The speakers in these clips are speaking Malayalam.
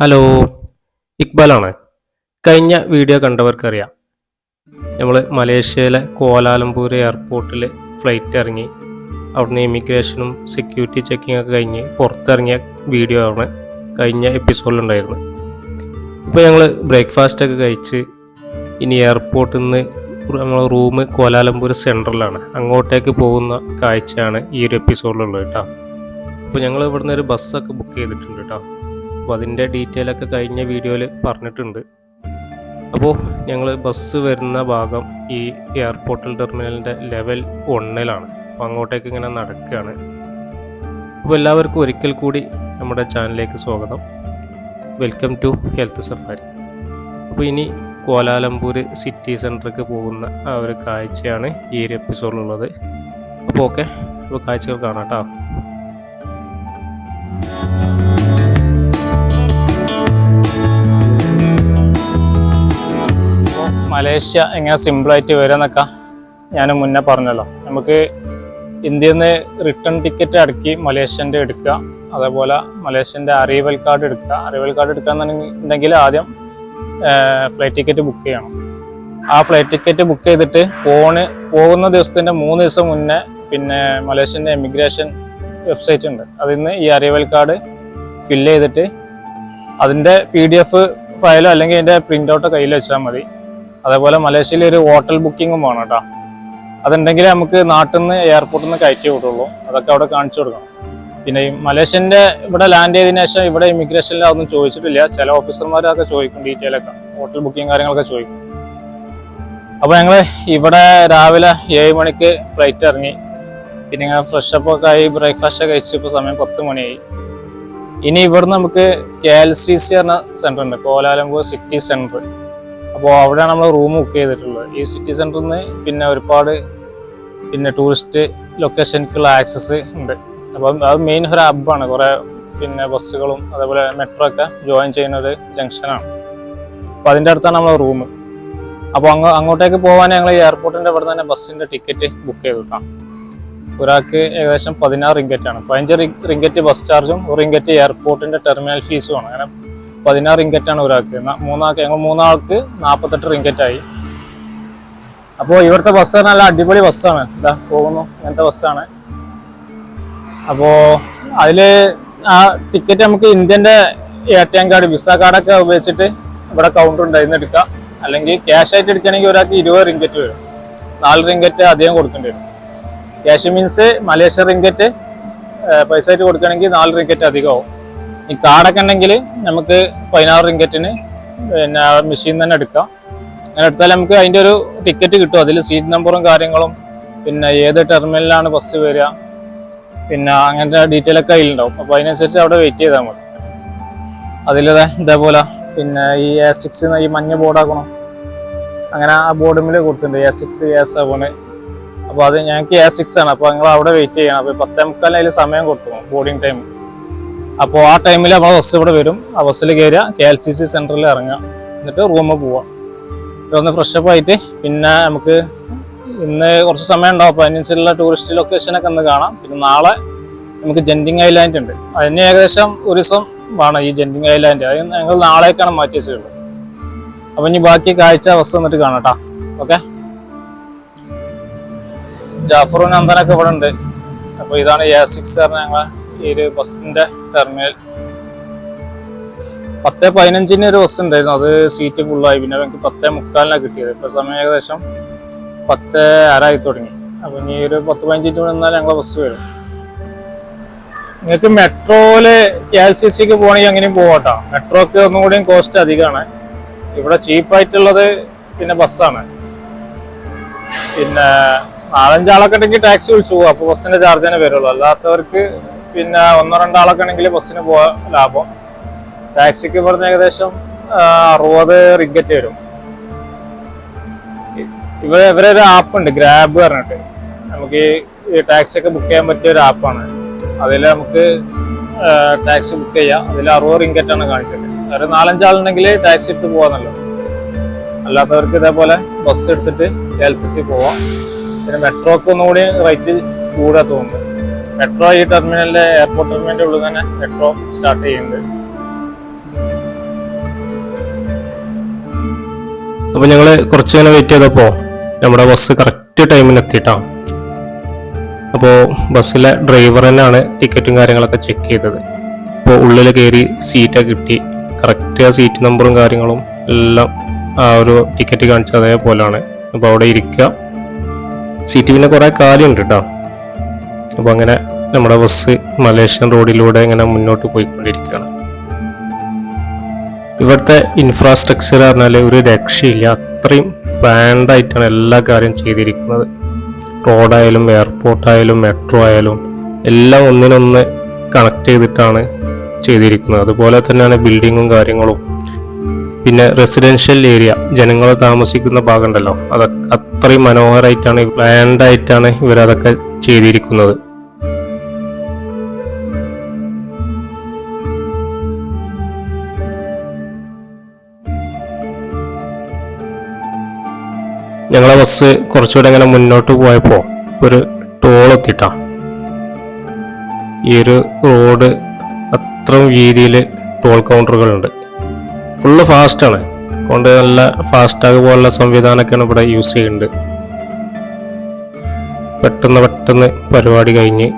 ഹലോ ഇക്ബാലാണ്. കഴിഞ്ഞ വീഡിയോ കണ്ടവർക്കറിയാം. നമ്മൾ മലേഷ്യയിലെ കോലാലംപൂർ എയർപോർട്ടിൽ ഫ്ലൈറ്റ് ഇറങ്ങി. അവിടുന്ന് ഇമിഗ്രേഷനും സെക്യൂരിറ്റി ചെക്കിംഗ് ഒക്കെ കഴിഞ്ഞ് പുറത്തിറങ്ങിയ വീഡിയോ ആണ് കഴിഞ്ഞ എപ്പിസോഡിലുണ്ടായിരുന്നത് ഇപ്പോൾ ഞങ്ങൾ ബ്രേക്ക്ഫാസ്റ്റ് ഒക്കെ കഴിച്ച് ഇനി എയർപോർട്ടിൽ നിന്ന് നമ്മൾ റൂം കോലാലംപൂർ സെൻട്രലാണ് അങ്ങോട്ടേക്ക് പോകുന്ന കാഴ്ചയാണ് ഈ ഒരു എപ്പിസോഡിലുള്ളത് കേട്ടോ അപ്പോൾ ഞങ്ങൾ ഇവിടുന്ന് ഒരു ബസ്സൊക്കെ ബുക്ക് ചെയ്തിട്ടുണ്ട് കേട്ടോ അപ്പോൾ അതിന്റെ ഡീറ്റെയിൽ ഒക്കെ കഴിഞ്ഞ വീഡിയോയിൽ പറഞ്ഞിട്ടുണ്ട്. അപ്പോൾ ഞങ്ങൾ ബസ് വരുന്ന ഭാഗം ഈ എയർപോർട്ടിൽ ടെർമിനലിന്റെ ലെവൽ ഒന്നിലാണ് അപ്പോൾ അങ്ങോട്ടേക്ക് ഇങ്ങനെ നടക്കുകയാണ് അപ്പോൾ എല്ലാവർക്കും ഒരിക്കൽ കൂടി നമ്മുടെ ചാനലിലേക്ക് സ്വാഗതം. വെൽക്കം ടു ഹെൽത്ത് സഫാരി അപ്പോൾ ഇനി കോലാലംപൂർ സിറ്റി സെന്ററിലേക്ക് പോകുന്ന ആ ഒരു കാഴ്ചയാണ് ഈ ഒരു എപ്പിസോഡിലുള്ളത് അപ്പോൾ ഓക്കെ അപ്പോൾ കാഴ്ചകൾ കാണാം കേട്ടോ മലേഷ്യ എങ്ങനെ സിമ്പിളായിട്ട് വരാന്നൊക്കെ ഞാൻ മുന്നേ പറഞ്ഞല്ലോ. നമുക്ക് ഇന്ത്യയിൽ നിന്ന് റിട്ടേൺ ടിക്കറ്റ് അടക്കി മലേഷ്യന്റെ എടുക്കുക അതേപോലെ മലേഷ്യന്റെ അറൈവൽ കാർഡ് എടുക്കുക. അറൈവൽ കാർഡ് എടുക്കുകയെന്നുണ്ടെങ്കിൽ ആദ്യം ഫ്ലൈറ്റ് ടിക്കറ്റ് ബുക്ക് ചെയ്യണം. ആ ഫ്ലൈറ്റ് ടിക്കറ്റ് ബുക്ക് ചെയ്തിട്ട് പോണ് പോകുന്ന ദിവസത്തിന്റെ മൂന്ന് ദിവസം മുന്നേ പിന്നെ മലേഷ്യന്റെ എമിഗ്രേഷൻ വെബ്സൈറ്റ് ഉണ്ട്. അതിൽ നിന്ന് ഈ അറൈവൽ കാർഡ് ഫില്ല് ചെയ്തിട്ട് അതിന്റെ പി ഡി എഫ് ഫയലോ അല്ലെങ്കിൽ അതിന്റെ പ്രിന്റ് ഔട്ടോ കയ്യിൽ വെച്ചാൽ മതി. അതേപോലെ മലേഷ്യയിൽ ഒരു ഹോട്ടൽ ബുക്കിങ്ങും വേണം കേട്ടോ. അതുണ്ടെങ്കിൽ നമുക്ക് നാട്ടിൽ നിന്ന് എയർപോർട്ടിൽ നിന്ന് കയറ്റി വിടുള്ളൂ. അതൊക്കെ അവിടെ കാണിച്ചു കൊടുക്കണം. പിന്നെ ഈ മലേഷ്യന്റെ ഇവിടെ ലാൻഡ് ചെയ്തതിനു ശേഷം ഇവിടെ ഇമിഗ്രേഷനിൽ അതൊന്നും ചോദിച്ചിട്ടില്ല. ചില ഓഫീസർമാരൊക്കെ ചോദിക്കും ഡീറ്റെയിൽ ഒക്കെ. ഹോട്ടൽ ബുക്കിംഗ് കാര്യങ്ങളൊക്കെ ചോദിക്കും. അപ്പോൾ ഞങ്ങൾ ഇവിടെ രാവിലെ ഏഴ് മണിക്ക് ഫ്ലൈറ്റ് ഇറങ്ങി. പിന്നെ ഇങ്ങനെ ഫ്രഷ് അപ്പ് ഒക്കെ ആയി ബ്രേക്ക്ഫാസ്റ്റ് ഒക്കെ കഴിച്ചപ്പോൾ സമയം പത്ത് മണിയായി. ഇനി ഇവിടുന്ന് നമുക്ക് കെ എൽ സി സി പറഞ്ഞ സെന്റർ ഉണ്ട്. കോലാലംപൂർ സിറ്റി സെന്റർ അപ്പോൾ അവിടെയാണ് നമ്മൾ റൂം ബുക്ക് ചെയ്തിട്ടുള്ളത്. ഈ സിറ്റി സെന്ററിൽ നിന്ന് പിന്നെ ഒരുപാട് പിന്നെ ടൂറിസ്റ്റ് ലൊക്കേഷനിലേക്കുള്ള ആക്സസ് ഉണ്ട്. അപ്പം അത് മെയിൻ ഒരു ഹബ്ബാണ് കുറേ പിന്നെ ബസ്സുകളും അതേപോലെ മെട്രോ ഒക്കെ ജോയിൻ ചെയ്യുന്ന ഒരു ജംഗ്ഷനാണ് അപ്പോൾ അതിന്റെ അടുത്താണ് നമ്മളെ റൂം അപ്പോൾ അങ്ങ് അങ്ങോട്ടേക്ക് പോകാൻ ഞങ്ങൾ എയർപോർട്ടിന്റെ അവിടെ തന്നെ ബസ്സിന്റെ ടിക്കറ്റ് ബുക്ക് ചെയ്തിട്ടാണ് ഒരാൾക്ക് ഏകദേശം പതിനാറ് റിങ്കറ്റാണ് പതിനഞ്ച് റിങ്കറ്റ് ബസ് ചാർജും ഒരു റിങ്കറ്റ് എയർപോർട്ടിന്റെ ടെർമിനൽ ഫീസുമാണ് അങ്ങനെ പതിനാറ് റിങ്കറ്റാണ് ഒരാൾക്ക് മൂന്നാൾക്ക് ഞങ്ങൾ മൂന്നാൾക്ക് നാൽപ്പത്തെട്ട് റിങ്കറ്റായി അപ്പോൾ ഇവിടുത്തെ ബസ് നല്ല അടിപൊളി ബസ്സാണ് ഇതാ പോകുന്നു. അങ്ങനത്തെ ബസ്സാണ് അപ്പോൾ അതിൽ ആ ടിക്കറ്റ് നമുക്ക് ഇന്ത്യന്റെ A T M card Visa കാർഡൊക്കെ ഉപയോഗിച്ചിട്ട് ഇവിടെ കൗണ്ടർ ഉണ്ടായിരുന്നു എടുക്കാം. അല്ലെങ്കിൽ ക്യാഷ് ആയിട്ട് എടുക്കുകയാണെങ്കിൽ ഒരാൾക്ക് ഇരുപത് റിങ്കറ്റ് വരും. നാല് റിങ്കറ്റ് അധികം കൊടുക്കേണ്ടി വരും. ക്യാഷ് മീൻസ് മലേഷ്യ റിങ്കറ്റ് പൈസ ആയിട്ട് കൊടുക്കുകയാണെങ്കിൽ നാല് റിങ്കറ്റ് അധികമാവും. ഈ കാടൊക്കെ ഉണ്ടെങ്കിൽ നമുക്ക് പതിനാറ് റിങ്കറ്റിന് പിന്നെ മെഷീൻ തന്നെ എടുക്കാം. അങ്ങനെ എടുത്താൽ നമുക്ക് അതിന്റെ ഒരു ടിക്കറ്റ് കിട്ടും. അതിൽ സീറ്റ് നമ്പറും കാര്യങ്ങളും പിന്നെ ഏത് ടെർമിനലിലാണ് ബസ് വരിക പിന്നെ അങ്ങനത്തെ ഡീറ്റെയിൽ ഒക്കെ അതിലുണ്ടാവും. അപ്പോൾ അതിനനുസരിച്ച് അവിടെ വെയിറ്റ് ചെയ്താൽ മതി. അതിൽ ഇതേപോലെ പിന്നെ ഈ എ സിക്സ് ഈ മഞ്ഞ ബോർഡാക്കണം അങ്ങനെ ആ ബോർഡിൽ കൊടുത്തിട്ടുണ്ട്. എ സിക്സ് എ സെവന് അപ്പോൾ അത് ഞങ്ങൾക്ക് എ സിക്സ് ആണ്. അപ്പോൾ നിങ്ങൾ അവിടെ വെയിറ്റ് ചെയ്യണം. അപ്പോൾ പത്തേ മുക്കാലിന് അതിൽ സമയം കൊടുത്തു. ബോർഡിങ് ടൈം അപ്പോൾ ആ ടൈമിൽ നമ്മൾ ബസ് ഇവിടെ വരും. ആ ബസ്സിൽ കയറുക കെ എൽ സി സി സെന്ററിൽ ഇറങ്ങുക. എന്നിട്ട് റൂമിൽ പോവാം ഒന്ന് ഫ്രഷപ്പ് ആയിട്ട് പിന്നെ നമുക്ക് ഇന്ന് കുറച്ച് സമയം ഉണ്ടാവും. അപ്പോൾ അതിനനുസരിച്ചുള്ള ടൂറിസ്റ്റ് ലൊക്കേഷനൊക്കെ ഒന്ന് കാണാം. പിന്നെ നാളെ നമുക്ക് ജെന്റിങ് ഐലാൻഡ് ഉണ്ട്. അതിന് ഏകദേശം ഒരു ദിവസം വേണം ഈ ജെന്റിങ് ഐലാൻഡ് അത് ഞങ്ങൾ നാളേക്കാണ് മാറ്റി വെച്ചിട്ടുള്ളത്. അപ്പം ഇനി ബാക്കി കാഴ്ച ബസ് വന്നിട്ട് കാണാം ഓക്കെ ജാഫറും നന്ദനൊക്കെ ഇവിടെ ഉണ്ട്. അപ്പോൾ ഇതാണ് എ സിക്സ് പറഞ്ഞ ഞങ്ങളെ ഈ ഒരു ബസ്സിന്റെ ടെർമിനൽ പത്ത് പതിനഞ്ചിന് ഒരു ബസ് ഉണ്ടായിരുന്നു. അത് സീറ്റ് ഫുള്ളായി പിന്നെ എനിക്ക് പത്ത് മുക്കാലിനാണ് കിട്ടിയത്. ഇപ്പൊ സമയം ഏകദേശം പത്ത് ആറായി തുടങ്ങി. അപ്പൊ ഇനി ഒരു പത്ത് പതിനഞ്ച് മിനിറ്റ് നിന്നാൽ ഞങ്ങളെ ബസ് വരും. നിങ്ങൾക്ക് മെട്രോയിൽ കെ എൽ സി സിക്ക് പോകണമെങ്കിൽ അങ്ങനെയും പോകട്ടോ മെട്രോക്ക് ഒന്നും കോസ്റ്റ് അധികമാണ്. ഇവിടെ ചീപ്പായിട്ടുള്ളത് പിന്നെ ബസ്സാണ് പിന്നെ നാലഞ്ചാളൊക്കെ ഉണ്ടെങ്കിൽ ടാക്സി വിളിച്ചു പോകും അപ്പോൾ ബസ്സിന്റെ ചാർജ് തന്നെ വരുള്ളൂ. അല്ലാത്തവർക്ക് പിന്നെ ഒന്നോ രണ്ടാളൊക്കെ ആണെങ്കിൽ ബസ്സിന് പോകാൻ ലാഭം. ടാക്സിക്ക് പറഞ്ഞ ഏകദേശം അറുപത് റിഗറ്റ് വരും. ഇവ ഇവരെ ഒരു ആപ്പ് ഉണ്ട് ഗ്രാബ് പറഞ്ഞിട്ട്. നമുക്ക് ഈ ടാക്സി ഒക്കെ ബുക്ക് ചെയ്യാൻ പറ്റിയ ഒരു ആപ്പാണ്. അതിൽ നമുക്ക് ടാക്സി ബുക്ക് ചെയ്യാം. അതിൽ അറുപത് റിങ്കറ്റാണ് കാണിക്കുന്നത്. ഒരു നാലഞ്ചാളുണ്ടെങ്കിൽ ടാക്സി എടുത്ത് പോകാന്നല്ലോ അല്ലാത്തവർക്ക് ഇതേപോലെ ബസ് എടുത്തിട്ട് എൽ സി സി പോവാം. പിന്നെ മെട്രോക്ക് ഒന്നുകൂടി റേറ്റ് കൂടാ തോന്നുന്നു. മെട്രോ ഈ ടെർമിനലിലെ എയർപോർട്ട് ടെർമിനലിന്റെ ഉള്ളിൽ തന്നെ മെട്രോ സ്റ്റാർട്ട് ചെയ്യുന്നുണ്ട്. അപ്പോൾ ഞങ്ങൾ കുറച്ച് നേരം വെയിറ്റ് ചെയ്തപ്പോൾ നമ്മുടെ ബസ് കറക്റ്റ് ടൈമിന് എത്തിയിട്ടാ. അപ്പോൾ ബസ്സിലെ ഡ്രൈവർ തന്നെയാണ് ടിക്കറ്റും കാര്യങ്ങളൊക്കെ ചെക്ക് ചെയ്തത്. അപ്പോൾ ഉള്ളിൽ കയറി സീറ്റൊക്കെ കിട്ടി. കറക്റ്റ് ആ സീറ്റ് നമ്പറും കാര്യങ്ങളും എല്ലാം ആ ഒരു ടിക്കറ്റ് കാണിച്ച അതേപോലെയാണ് അപ്പോൾ അവിടെ ഇരിക്കുക സീറ്റ് പിന്നെ കുറേ കാര്യമുണ്ട് കേട്ടോ അപ്പോൾ അങ്ങനെ നമ്മുടെ ബസ് മലേഷ്യൻ റോഡിലൂടെ ഇങ്ങനെ മുന്നോട്ട് പോയിക്കൊണ്ടിരിക്കുകയാണ്. ഇവിടുത്തെ ഇൻഫ്രാസ്ട്രക്ചർ പറഞ്ഞാൽ ഒരു രക്ഷയില്ല. അത്രയും പ്ലാൻഡ് ആയിട്ടാണ് എല്ലാ കാര്യം ചെയ്തിരിക്കുന്നത്. റോഡായാലും എയർപോർട്ടായാലും മെട്രോ ആയാലും എല്ലാം ഒന്നിനൊന്ന് കണക്ട് ചെയ്തിട്ടാണ് ചെയ്തിരിക്കുന്നത്. അതുപോലെ തന്നെയാണ് ബിൽഡിങ്ങും കാര്യങ്ങളും. പിന്നെ റെസിഡൻഷ്യൽ ഏരിയ ജനങ്ങൾ താമസിക്കുന്ന ഭാഗം ഉണ്ടല്ലോ. അതൊക്കെ അത്രയും മനോഹരമായിട്ടാണ് പ്ലാൻഡ് ആയിട്ടാണ് ഇവരതൊക്കെ ചെയ്തിരിക്കുന്നത്. ഞങ്ങളെ ബസ് കുറച്ചുകൂടെ ഇങ്ങനെ മുന്നോട്ട് പോയപ്പോൾ ഒരു ടോൾ എത്തിട്ടാ. ഈ ഒരു റോഡ് അത്രയും രീതിയിൽ ടോൾ കൗണ്ടറുകളുണ്ട് ഫുള്ള് ഫാസ്റ്റാണ് കൊണ്ട് നല്ല ഫാസ്റ്റാഗ് പോലുള്ള സംവിധാനമൊക്കെയാണ് ഇവിടെ യൂസ് ചെയ്യുന്നുണ്ട് പെട്ടെന്ന് പെട്ടെന്ന് പരിപാടി കഴിഞ്ഞ്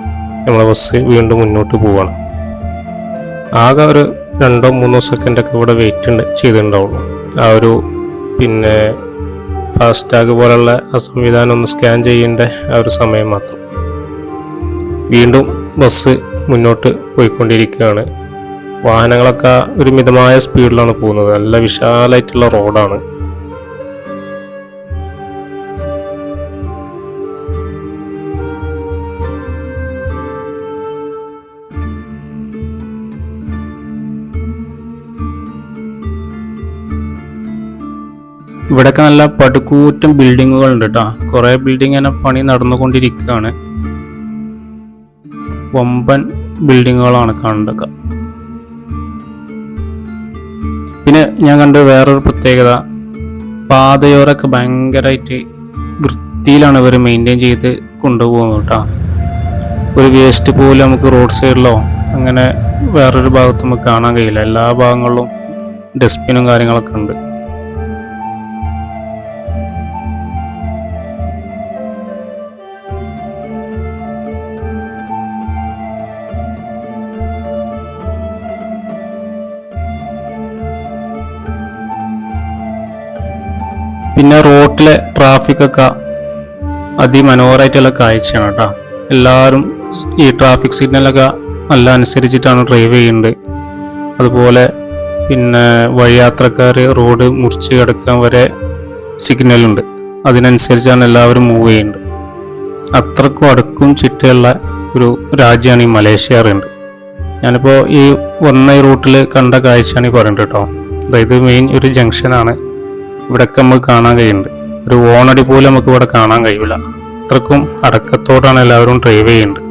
നമ്മളെ ബസ് വീണ്ടും മുന്നോട്ട് പോവാണ്. ആകെ ഒരു രണ്ടോ മൂന്നോ സെക്കൻഡൊക്കെ ഇവിടെ വെയിറ്റ് ചെയ്തിട്ടുണ്ടാവുള്ളൂ. ആ ഒരു പിന്നെ ഫാസ്റ്റാഗ് പോലുള്ള ആ സംവിധാനം ഒന്ന് സ്കാൻ ചെയ്യേണ്ട ആ ഒരു സമയം മാത്രം. വീണ്ടും ബസ് മുന്നോട്ട് പോയിക്കൊണ്ടിരിക്കുകയാണ്. വാഹനങ്ങളൊക്കെ ഒരു മിതമായ സ്പീഡിലാണ് പോകുന്നത്. നല്ല വിശാലമായിട്ടുള്ള റോഡാണ്. ഇവിടെയൊക്കെ നല്ല പടുക്കൂറ്റം ബിൽഡിങ്ങുകൾ ഉണ്ട് കേട്ടോ കുറെ ബിൽഡിംഗ് ഇങ്ങനെ പണി നടന്നുകൊണ്ടിരിക്കുകയാണ്. വമ്പൻ ബിൽഡിങ്ങുകളാണ് കാണുന്നത്. പിന്നെ ഞാൻ കണ്ട വേറൊരു പ്രത്യേകത. പാതയോരൊക്കെ ഭയങ്കരമായിട്ട് വൃത്തിയിലാണ് ഇവർ മെയിന്റെയിൻ ചെയ്ത് കൊണ്ടുപോകുന്നത് കേട്ടോ ഒരു വേസ്റ്റ് പോലും നമുക്ക് റോഡ് സൈഡിലോ അങ്ങനെ വേറൊരു ഭാഗത്തും നമുക്ക് കാണാൻ കഴിയില്ല. എല്ലാ ഭാഗങ്ങളിലും ഡസ്റ്റ്ബിനും കാര്യങ്ങളൊക്കെ ഉണ്ട്. പിന്നെ റോട്ടിലെ ട്രാഫിക് ഒക്കെ അതിമനോഹരമായിട്ടുള്ള കാഴ്ചയാണ് കേട്ടോ. എല്ലാവരും ഈ ട്രാഫിക് സിഗ്നലൊക്കെ നല്ല അനുസരിച്ചിട്ടാണ് ഡ്രൈവ് ചെയ്യുന്നത്. അതുപോലെ പിന്നെ വഴിയാത്രക്കാർ റോഡ് മുറിച്ച് കിടക്കാൻ വരെ സിഗ്നലുണ്ട് അതിനനുസരിച്ചാണ് എല്ലാവരും മൂവ് ചെയ്യുന്നത്. അത്രക്കും അടുക്കും ചിട്ടയുള്ള ഒരു രാജ്യമാണ് ഈ മലേഷ്യ അറിയുന്നത് ഞാനിപ്പോൾ ഈ വന്ന റൂട്ടിൽ കണ്ട കാഴ്ചയാണ് ഈ പറയുന്നത് കേട്ടോ. അതായത് മെയിൻ ഒരു ജംഗ്ഷനാണ് ഇവിടെയൊക്കെ നമുക്ക് കാണാൻ കഴിയുന്നുണ്ട്. ഒരു ഓണടി പോലും നമുക്ക് ഇവിടെ കാണാൻ കഴിയില്ല അത്രക്കും അടക്കത്തോടാണ് എല്ലാവരും ഡ്രൈവ് ചെയ്യുന്നത്.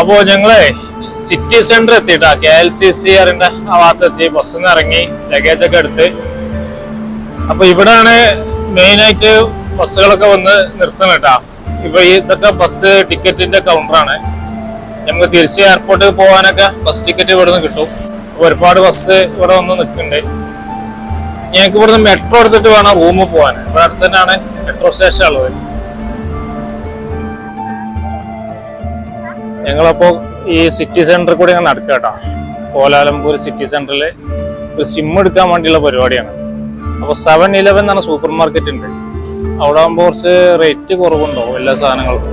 അപ്പോ ഞങ്ങളെ സിറ്റി സെന്റർ എത്തിയിട്ടാ. കെ എൽ സി സി ആറിന്റെ ആ ഭാഗത്ത് എത്തി ബസ്സിൽ നിന്ന് ഇറങ്ങി ലഗേജ് ഒക്കെ എടുത്ത്. അപ്പൊ ഇവിടാണ് മെയിനായിട്ട് ബസ്സുകളൊക്കെ വന്ന് നിർത്തണം കേട്ടാ ഇപ്പൊ ഇതൊക്കെ ബസ് ടിക്കറ്റിന്റെ കൗണ്ടറാണ് നമുക്ക് തിരിച്ച് എയർപോർട്ടിൽ പോകാനൊക്കെ ബസ് ടിക്കറ്റ് ഇവിടെ നിന്ന് കിട്ടും ഒരുപാട് ബസ് ഇവിടെ വന്ന് നിൽക്കുന്നുണ്ട്. ഞങ്ങൾക്ക് ഇവിടുന്ന് മെട്രോ എടുത്തിട്ട് വേണം റൂമിൽ പോകാൻ. ഇവിടെ അടുത്ത് തന്നെയാണ് മെട്രോ സ്റ്റേഷൻ ഉള്ളത്. ഞങ്ങളപ്പോ ഈ സിറ്റി സെന്ററിൽ കൂടി ഞാൻ നടക്കുക കേട്ടോ. കോലാലംപൂർ സിറ്റി സെന്ററിൽ ഒരു സിം എടുക്കാൻ വേണ്ടിയുള്ള പരിപാടിയാണ്. അപ്പോൾ സെവൻ ഇലവൻ എന്നാണ് സൂപ്പർ മാർക്കറ്റ് ഉണ്ട്. അവിടെ ആകുമ്പോൾ കുറച്ച് റേറ്റ് കുറവുണ്ടോ എല്ലാ സാധനങ്ങൾക്കും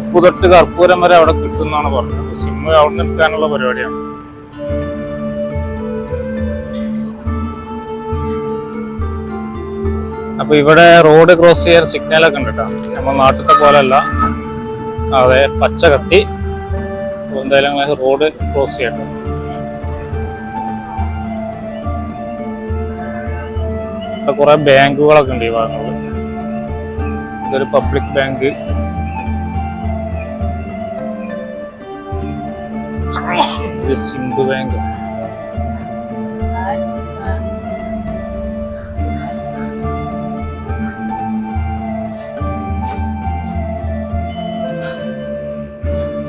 ഉപ്പ് തൊട്ട് കർപ്പൂരം വരെ അവിടെ കിട്ടുമെന്നാണ് പറഞ്ഞത്. സിമ്മ അവിടെ നിൽക്കാനുള്ള പരിപാടിയാണ്. അപ്പൊ ഇവിടെ റോഡ് ക്രോസ് ചെയ്യാൻ സിഗ്നലൊക്കെ ഉണ്ട് കേട്ടോ. നമ്മൾ നാട്ടിലത്തെ പോലെയല്ല. അതെ പച്ച കത്തി. എന്തായാലും റോഡ് ക്രോസ് ചെയ്യട്ടെ. കുറെ ബാങ്കുകളൊക്കെ ഉണ്ട് ഈ ഭാഗങ്ങളിൽ ഇതൊരു Public Bank. Sindhu bank.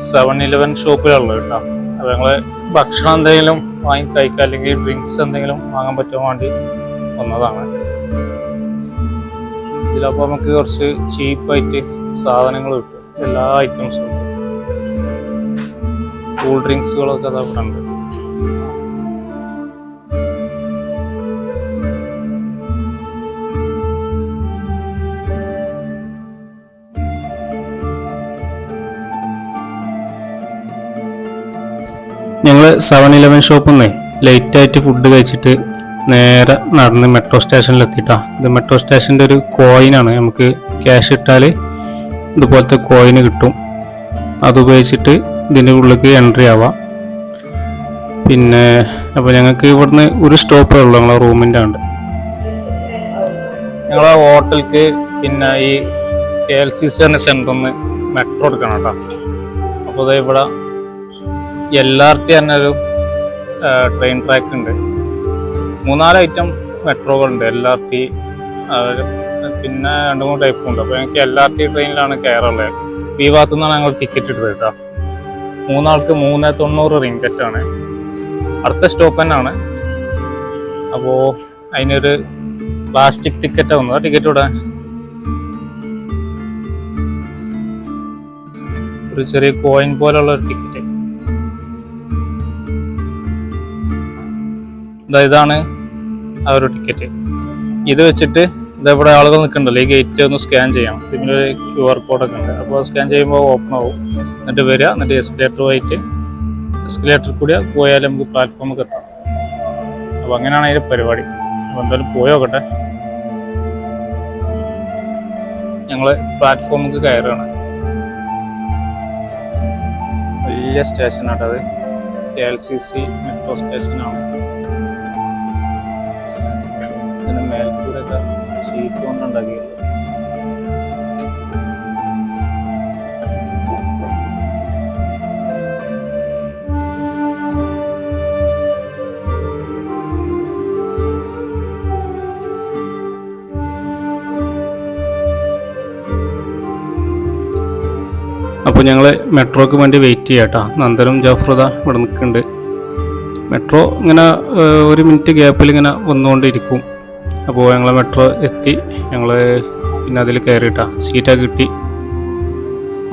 Seven eleven ഷോപ്പിലുള്ളത് കേട്ടോ. അപ്പോൾ ഞങ്ങൾ ഭക്ഷണം എന്തെങ്കിലും വാങ്ങി കഴിക്കുക അല്ലെങ്കിൽ ഡ്രിങ്ക്സ് എന്തെങ്കിലും വാങ്ങാൻ പറ്റാൻ വേണ്ടി വന്നതാണ്. ഇതിലപ്പോൾ നമുക്ക് കുറച്ച് ചീപ്പായിട്ട് സാധനങ്ങൾ കിട്ടും. എല്ലാ ഐറ്റംസും ഉണ്ട് കൂൾ ഡ്രിങ്ക്സുകളൊക്കെ അത് അവിടെ ഉണ്ട്. ഞങ്ങൾ സെവൻ ഇലവൻ ഷോപ്പിൽ നിന്ന് ലേറ്റായിട്ട് ഫുഡ് കഴിച്ചിട്ട് നേരെ നടന്ന് മെട്രോ സ്റ്റേഷനിൽ എത്തിയിട്ടാ ഇത് മെട്രോ സ്റ്റേഷന്റെ ഒരു കോയിനാണ് നമുക്ക് ക്യാഷ് ഇട്ടാൽ ഇതുപോലത്തെ കോയിന് കിട്ടും. അത് ഉപയോഗിച്ചിട്ട് ഇതിന്റെ ഉള്ളിലേക്ക് എൻട്രി ആവാം. പിന്നെ അപ്പോൾ ഞങ്ങൾക്ക് ഇവിടുന്ന് ഒരു സ്റ്റോപ്പേ ഉള്ളൂ ഞങ്ങളെ റൂമിന്റെ ഉണ്ട് ഞങ്ങളെ ഹോട്ടലിക്ക് പിന്നെ ഈ കെ എൽ സി സി എന്ന സെന്ററിൽ നിന്ന് മെട്രോ എടുക്കണം കേട്ടോ. അപ്പോൾ ഇവിടെ എൽ ആർ ടി എന്നൊരു ട്രെയിൻ ട്രാക്ക് ഉണ്ട്. മൂന്നാൽ ഐറ്റം മെട്രോകളുണ്ട് എൽ ആർ ടി പിന്നെ രണ്ട് മൂന്ന് ടൈപ്പ് ഉണ്ട്. അപ്പോൾ എനിക്ക് എൽ ആർ ടി ട്രെയിനിലാണ് കയറുള്ളത് ഈ ഭാഗത്തു നിന്നാണ് ഞങ്ങൾ ടിക്കറ്റ് എടുത്തത് കേട്ടോ മൂന്നാൾക്ക് മൂന്ന് തൊണ്ണൂറ് റിങ്കറ്റ് ആണ്. അടുത്ത സ്റ്റോപ്പ് തന്നെയാണ്. അപ്പോൾ അതിനൊരു പ്ലാസ്റ്റിക് ടിക്കറ്റ് വന്നത് ടിക്കറ്റ് ഇവിടെ ഒരു ചെറിയ കോയിൻ പോലുള്ള ഒരു ടിക്കറ്റ് ഇതാ ഇതാണ് ആ ഒരു ടിക്കറ്റ് ഇത് വെച്ചിട്ട് ഇതേപോലെ ആളുകൾ നിൽക്കണ്ടല്ലോ. ഈ ഗേറ്റ് ഒന്ന് സ്കാൻ ചെയ്യണം. ഇതിന്റെ ഒരു ക്യു ആർ കോഡൊക്കെ ഉണ്ട്. അപ്പോൾ സ്കാൻ ചെയ്യുമ്പോൾ ഓപ്പൺ ആവും. എന്നിട്ട് വരിക. എന്നിട്ട് എസ്കലേറ്റർ പോയിട്ട് എസ്കലേറ്റർ കൂടി പോയാൽ നമുക്ക് പ്ലാറ്റ്ഫോമിൽ എത്താം. അപ്പോൾ അങ്ങനെയാണ് അതിന്റെ പരിപാടി. അപ്പോൾ എന്തായാലും പോയി നോക്കട്ടെ. ഞങ്ങൾ പ്ലാറ്റ്ഫോമിൽ കയറുകയാണ്. വലിയ സ്റ്റേഷനാണ് അത്. K L C C metro സ്റ്റേഷനാണ് ഷീറ്റ് അപ്പോൾ ഞങ്ങൾ മെട്രോക്ക് വേണ്ടി വെയിറ്റ് ചെയ്യാം കേട്ടോ. നന്ദനും ജാഫ്രദ ഇവിടെ നിൽക്കുന്നുണ്ട്. മെട്രോ ഇങ്ങനെ ഒരു മിനിറ്റ് ഗ്യാപ്പിൽ ഇങ്ങനെ വന്നുകൊണ്ടിരിക്കും. അപ്പോൾ ഞങ്ങൾ മെട്രോ എത്തി. ഞങ്ങൾ പിന്നെ അതിൽ കയറിയിട്ടാ സീറ്റൊക്കെ കിട്ടി.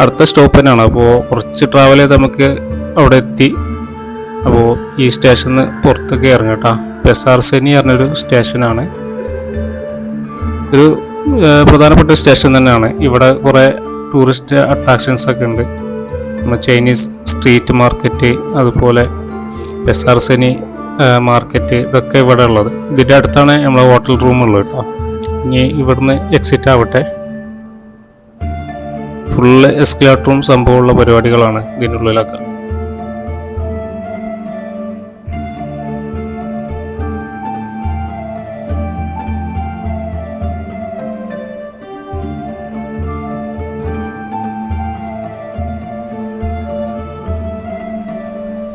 അടുത്ത സ്റ്റോപ്പ് തന്നെയാണ്. അപ്പോൾ കുറച്ച് ട്രാവൽ ചെയ്ത് നമുക്ക് അവിടെ എത്തി. അപ്പോൾ ഈ സ്റ്റേഷനിൽ പുറത്തേക്ക് ഇറങ്ങട്ടാ. പെസാർസെനി പറഞ്ഞൊരു സ്റ്റേഷനാണ്. ഒരു പ്രധാനപ്പെട്ട സ്റ്റേഷൻ തന്നെയാണ്. ഇവിടെ കുറേ ടൂറിസ്റ്റ് അട്രാക്ഷൻസ് ഒക്കെ ഉണ്ട്. ചൈനീസ് സ്ട്രീറ്റ് മാർക്കറ്റ് അതുപോലെ ബെസാർസനി മാർക്കറ്റ് ഇതൊക്കെ ഇവിടെ ഉള്ളത്. ഇതിന്റെ അടുത്താണ് നമ്മളെ ഹോട്ടൽ റൂം ഉള്ളത് കേട്ടോ. ഇനി ഇവിടുന്ന് എക്സിറ്റ് ആവട്ടെ. ഫുള്ള് എസ്കലേറ്ററും സംഭവമുള്ള പരിപാടികളാണ് ഇതിന്റെ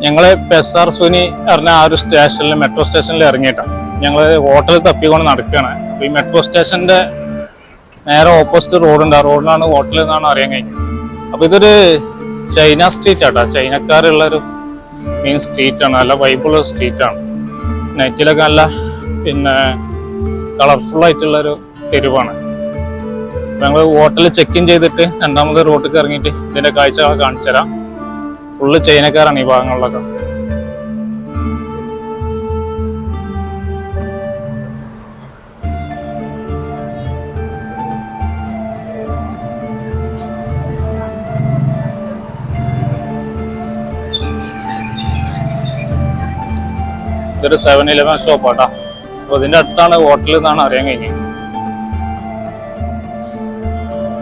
ഉള്ളിലൊക്കെ ഞങ്ങൾ പെസാർ സുനി പറഞ്ഞ ആ ഒരു സ്റ്റേഷനിൽ മെട്രോ സ്റ്റേഷനിൽ ഇറങ്ങിയിട്ടാണ് ഞങ്ങൾ ഹോട്ടലിൽ തപ്പിക്കൊണ്ട് നടക്കുകയാണ്. അപ്പോൾ ഈ മെട്രോ സ്റ്റേഷന്റെ നേരെ ഓപ്പോസിറ്റ് റോഡുണ്ട് ആ റോഡിലാണ് ഹോട്ടൽ എന്നാണ് അറിയാൻ കഴിഞ്ഞത്. അപ്പോൾ ഇതൊരു ചൈന സ്ട്രീറ്റ് ആട്ടോ. ചൈനക്കാരുള്ള ഒരു മെയിൻ സ്ട്രീറ്റാണ് നല്ല വൈബുള്ള സ്ട്രീറ്റാണ് നൈറ്റിലൊക്കെ നല്ല പിന്നെ കളർഫുൾ ആയിട്ടുള്ള ഒരു തെരുവാണ്. ഞങ്ങൾ ഹോട്ടലിൽ ചെക്ക് ഇൻ ചെയ്തിട്ട് രണ്ടാമത് റോഡിലേക്ക് ഇറങ്ങിയിട്ട് ഇതിന്റെ കാഴ്ചകൾ കാണിച്ചു തരാം ഫുള്ള് ചൈനക്കാരാണ് ഈ ഭാഗങ്ങളിലൊക്കെ. ഇതൊരു സെവൻ ഇലവൻ ഷോപ്പാട്ടാ അപ്പൊ ഇതിന്റെ അടുത്താണ് ഹോട്ടൽ എന്നാണ് അറിയാൻ കഴിഞ്ഞത്.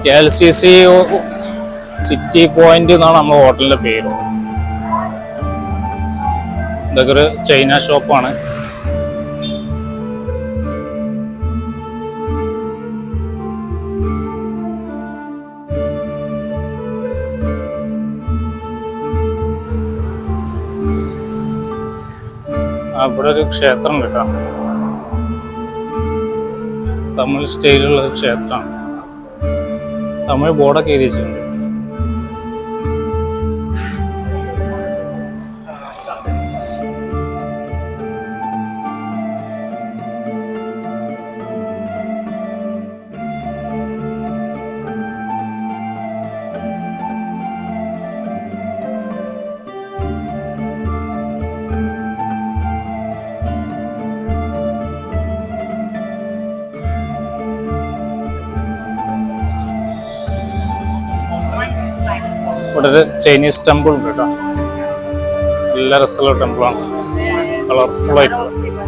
K L C C city point എന്നാണ് നമ്മുടെ ഹോട്ടലിന്റെ പേര്. ഇതൊക്കെ ഒരു ചൈന ഷോപ്പാണ്. ആ, ഇവിടെ ഒരു ക്ഷേത്രം കേട്ടോ. തമിഴ് സ്റ്റൈലുള്ള ക്ഷേത്രമാണ്. തമിഴ് ബോർഡൊക്കെ എഴുതി വെച്ചിട്ടുണ്ട്. ഇവിടെ ഒരു ചൈനീസ് ടെമ്പിൾ ഉണ്ട് കേട്ടോ. നല്ല രസമുള്ള ടെമ്പിളാണ്. കളർഫുൾ ആയിട്ടുള്ള.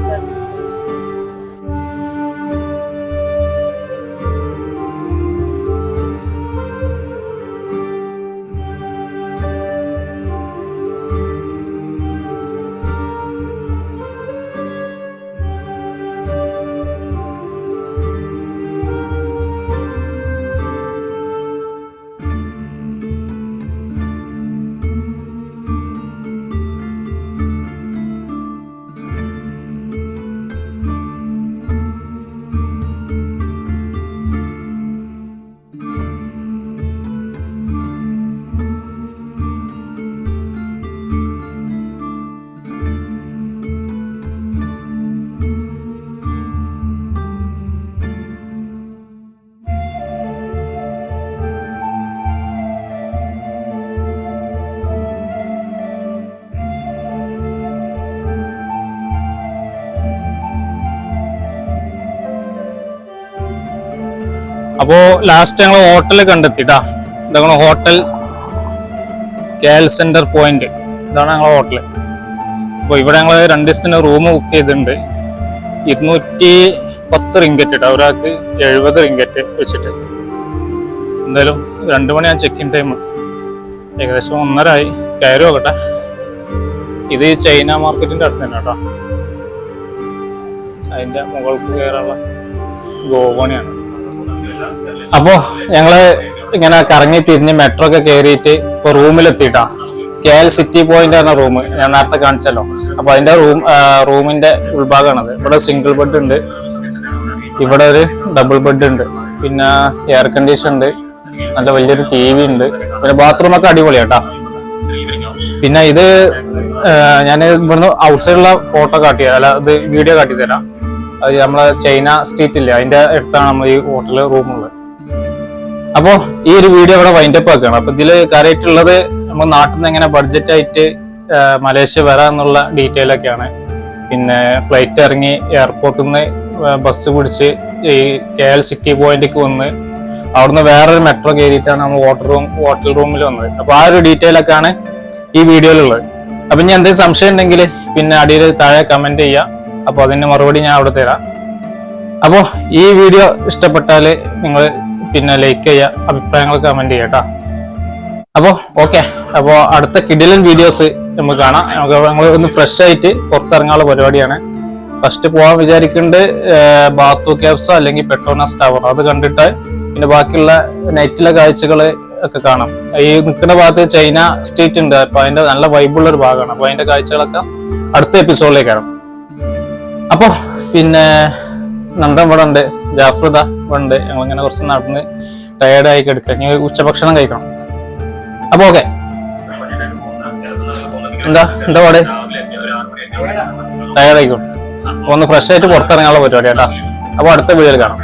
അപ്പോ ലാസ്റ്റ് ഞങ്ങൾ ഹോട്ടൽ കണ്ടെത്തിട്ടാ ഇതാണ് hotel K L centre point ഇതാണ് ഞങ്ങളെ ഹോട്ടൽ അപ്പോൾ ഇവിടെ ഞങ്ങൾ രണ്ട് ദിവസത്തിന് റൂം ബുക്ക് ചെയ്തിട്ടുണ്ട്. ഇരുന്നൂറ്റി പത്ത് റിങ്കറ്റ് ഇട്ടാ ഒരാൾക്ക് എഴുപത് റിങ്കറ്റ് വെച്ചിട്ട്. എന്തായാലും രണ്ടു മണിയാ ചെക്ക് ഇൻ ടൈം ഏകദേശം ഒന്നര ആയി കയറി നോക്കട്ടെ. ഇത് ചൈന മാർക്കറ്റിന്റെ അടുത്ത് തന്നെ കേട്ടോ അതിന്റെ മുകൾക്ക് കയറാനുള്ള ഗോവണിയാണ് അപ്പോ ഞങ്ങൾ ഇങ്ങനെ കറങ്ങി തിരിഞ്ഞ് മെട്രോ ഒക്കെ കയറിയിട്ട് ഇപ്പൊ റൂമിലെത്തിയിട്ടാ കെ എൽ സിറ്റി പോയിന്റ് ആണ് റൂം ഞാൻ നേരത്തെ കാണിച്ചല്ലോ. അപ്പൊ അതിന്റെ റൂം റൂമിന്റെ ഉൾഭാഗമാണത് ഇവിടെ സിംഗിൾ ബെഡ് ഉണ്ട്. ഇവിടെ ഒരു ഡബിൾ ബെഡ് ഉണ്ട്. പിന്നെ എയർ കണ്ടീഷൻ ഉണ്ട്. നല്ല വലിയൊരു ടി വി ഉണ്ട്. പിന്നെ ബാത്റൂം ഒക്കെ അടിപൊളിയാട്ടാ. പിന്നെ ഇത് ഞാൻ ഇവിടുന്ന് ഔട്ട്സൈഡുള്ള ഫോട്ടോ കാട്ടിയ അല്ല ഇത് വീഡിയോ കാട്ടി തരാം. നമ്മളെ ചൈന സ്ട്രീറ്റ് ഇല്ലേ അതിന്റെ അടുത്താണ് നമ്മൾ ഈ ഹോട്ടൽ റൂമുള്ളത് അപ്പോ ഈ ഒരു വീഡിയോ ഇവിടെ വൈൻഡപ്പ് ആക്കുകയാണ്. അപ്പൊ ഇതിൽ കാര്യമായിട്ടുള്ളത് നമ്മൾ നാട്ടിൽ നിന്ന് എങ്ങനെ ബഡ്ജറ്റ് ആയിട്ട് മലേഷ്യ വരാന്നുള്ള ഡീറ്റെയിൽ ഒക്കെയാണ്. പിന്നെ ഫ്ലൈറ്റ് ഇറങ്ങി എയർപോർട്ടിൽ നിന്ന് ബസ് പിടിച്ച് ഈ കെ എൽ സിറ്റി പോയിന്റിലേക്ക് വന്ന് അവിടുന്ന് വേറൊരു മെട്രോ കയറിയിട്ടാണ് നമ്മൾ ഹോട്ടൽ റൂം ഹോട്ടൽ റൂമിൽ വന്നത്. അപ്പൊ ആ ഒരു ഡീറ്റെയിൽ ഒക്കെയാണ് ഈ വീഡിയോയിലുള്ളത് അപ്പൊ ഇനി എന്തെങ്കിലും സംശയം ഉണ്ടെങ്കിൽ പിന്നെ അടിയിൽ താഴെ കമന്റ് ചെയ്യാം. അപ്പൊ അതിന്റെ മറുപടി ഞാൻ അവിടെ തരാം. അപ്പോൾ ഈ വീഡിയോ ഇഷ്ടപ്പെട്ടാൽ നിങ്ങൾ പിന്നെ ലൈക്ക് ചെയ്യുക അഭിപ്രായങ്ങൾ കമന്റ് ചെയ്യുക കേട്ടോ അപ്പോൾ ഓക്കെ അപ്പോൾ അടുത്ത കിഡിലൻ വീഡിയോസ് നമുക്ക് കാണാം. നമുക്ക് ഞങ്ങൾ ഒന്ന് ഫ്രഷ് ആയിട്ട് പുറത്തിറങ്ങാനുള്ള പരിപാടിയാണ്. ഫസ്റ്റ് പോകാൻ വിചാരിക്കുന്നുണ്ട് ബാത്തു ക്യാബ്സ് അല്ലെങ്കിൽ പെട്രോണസ് ടവർ അത് കണ്ടിട്ട് പിന്നെ ബാക്കിയുള്ള നൈറ്റിലെ കാഴ്ചകൾ ഒക്കെ കാണാം. ഈ നിൽക്കുന്ന ഭാഗത്ത് ചൈന സ്ട്രീറ്റ് ഉണ്ട്. അപ്പോൾ അതിന്റെ നല്ല വൈബുള്ള ഒരു ഭാഗമാണ്. അപ്പോൾ അതിന്റെ കാഴ്ചകളൊക്കെ അടുത്ത എപ്പിസോഡിലേക്ക് അപ്പോ പിന്നെ നന്ദൻ ഇവിടെ ഉണ്ട് ജാഫ്രുദ ഇവിടെ ഉണ്ട്. ഞങ്ങളിങ്ങനെ കുറച്ച് നടന്ന് ടയേർഡായി കിടക്കുക. ഇനി ഉച്ചഭക്ഷണം കഴിക്കണം. അപ്പൊ ഓക്കെ എന്താ എന്താ പാട്? ടയേർഡായിക്കോ ഒന്ന് ഫ്രഷ് ആയിട്ട് പുറത്തിറങ്ങാനുള്ള പരിപാടി കേട്ടാ. അപ്പൊ അടുത്ത വീഡിയോയിൽ കാണാം.